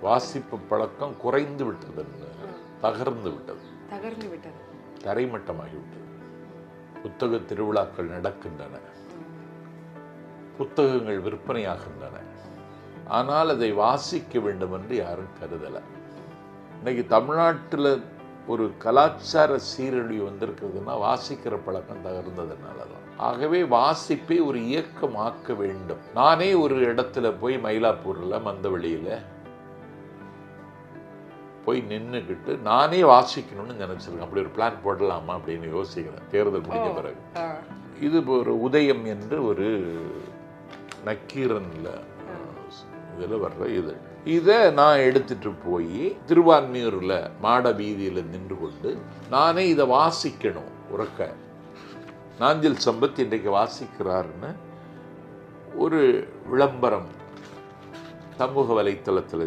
வாசிப்பு பழக்கம் குறைந்து விட்டது தகர்ந்து விட்டது. தகர்ந்து விட்டது. தரைமட்டமாகிவிட்டது. புத்தக திருவிழாக்கள் நடக்கின்றன. புத்தகங்கள் விற்பனையாகின்றன. ஆனால் அதை வாசிக்க வேண்டும் என்று யாரும் கருதலை. இன்னைக்கு தமிழ்நாட்டில் ஒரு கலாச்சார சீரழிவு வந்திருக்கிறதுனா வாசிக்கிற பழக்கம் தகர்ந்ததுனால தான் ஆகவே வாசிப்பை ஒரு இயக்கமாக்க வேண்டும். நானே ஒரு இடத்துல போய் மயிலாப்பூரில் மந்தவெளியில் போய் நின்றுக்கிட்டு நானே வாசிக்கணும்னு நினைச்சிருக்கேன். அப்படி ஒரு பிளான் போடலாமா அப்படின்னு யோசிக்கிறேன். தேர்தல் முடிஞ்ச பிறகு. இது ஒரு உதயம் என்று ஒரு நக்கீரன்ல இதில் வர்ற இது. இதை நான் எடுத்துட்டு போய் திருவான்மியூரில் மாட வீதியில் நின்று கொண்டு நானே இதை வாசிக்கணும் உறக்க. நாஞ்சில் சம்பத் இன்றைக்கு வாசிக்கிறாருன்னு ஒரு விளம்பரம் சமூக வலைத்தளத்தில்